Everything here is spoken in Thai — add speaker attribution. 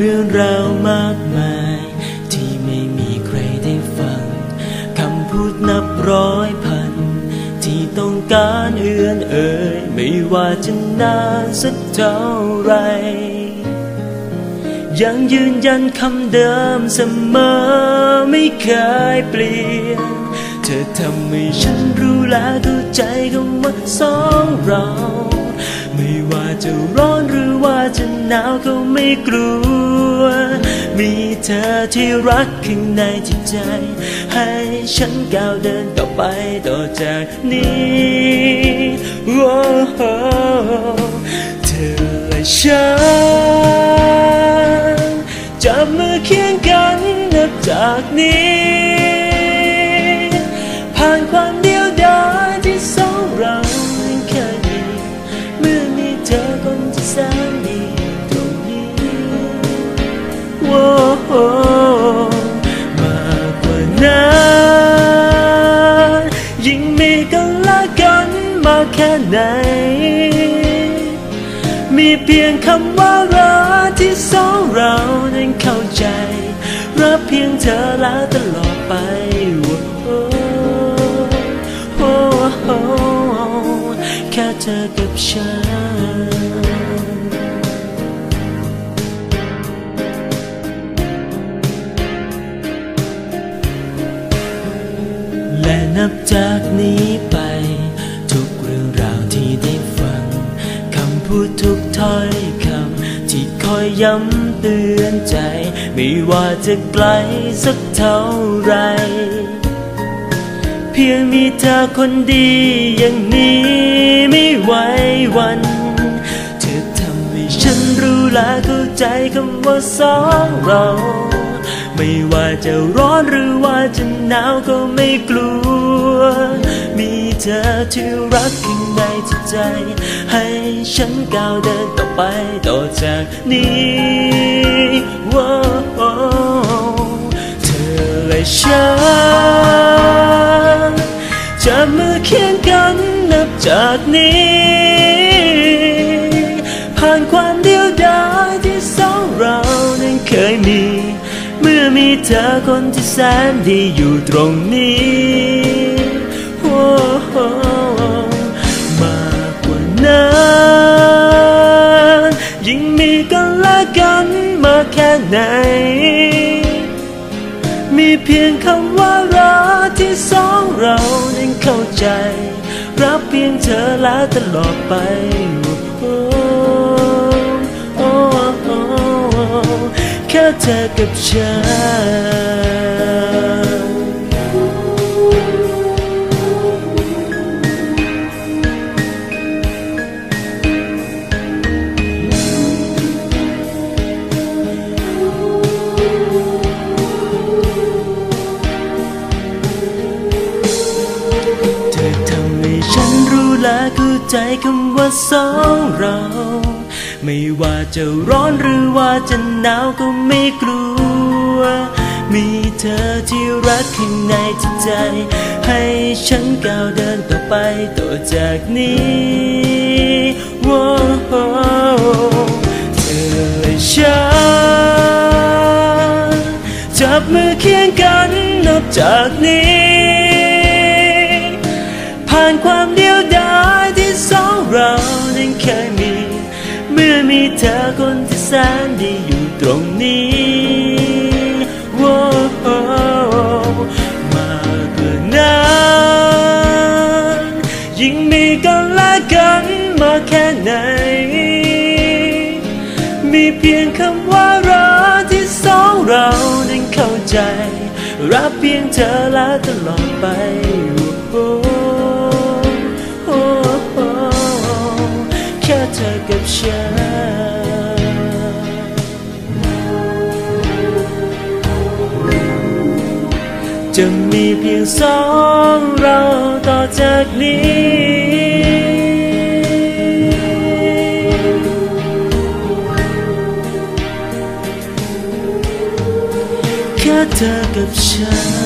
Speaker 1: เรื่องราวมากมาย ที่ไม่มีใครได้ฟังคำพูดนับร้อยพัน ที่ต้องการเอื้อนเอ่ยไม่ว่าจะนานสักเท่าไร ยังยืนยันคำเดิมเสมอไม่เคยเปลี่ยน เธอทำให้ฉันรู้และเข้าใจคำว่าสองเรา ไม่ว่าจะร้อนหรือ หนาวก็ไม่กลัว มีเธอที่รักข้างในจิตใจ ให้ฉันก้าวเดินต่อไปต่อจากนี้โอ้เธอและฉันจับมือเคียงกันนับจากนี้ ผ่านความเดียวดายที่สองเรายังเคยมีเมื่อมีเธอคนที่แสน แค่ไหน มีเพียงคำว่ารักที่สองเรานั้นเข้าใจ รักเพียงเธอแล้วตลอดไปโอ้โหแค่เธอกับฉันและนับจากนี้ ถ้อยคำที่คอยย้ำเตือนใจ ไม่ว่าจะไกลสักเท่าไร เพียงมีเธอคนดีอย่างนี้ไม่ไหววันเธอทำให้ฉันรู้และเข้าใจคำว่าสองเรา ไม่ว่าจะร้อนหรือว่าจะหนาวก็ไม่กลัว มีเธอที่รักข้งในจิตใจ ให้ฉันก้าวเดินต่อไปต่อจากนี้ว้าวเธอและฉัน มีเธอคนที่แสนดีอยู่ตรงนี้โอ้โหมากกว่านั้นยิ่งมีกันและกันมาแค่ไหน มีเพียงคำว่ารักที่สองเรานั้เข้าใจ รับเพียงเธอและตลอดไป แค่เธอกับฉันเธอทำให้ฉันรู้และเข้าใจคำว่าสองเรา ไม่ว่าจะร้อนหรือว่าจะหนาวก็ไม่กลัว มีเธอที่รักข้างในจิตใจ ให้ฉันก้าวเดินต่อไปต่อจากนี้ว้าวเธอและฉันจับมือเคียงกันนับจากนี้ มีเธอคนที่แสนดีอยู่ตรงนี้ว้มากกว่านั้นยิ่งมีกันและกันมาแค่ไหน มีเพียงคำว่ารักที่สองเรานั้นเข้าใจ รับเพียงเธอและตลอดไปโอ้แค่เธอกับฉัน จะมีเพียงสองเราต่อจากนี้ แค่เธอกับฉัน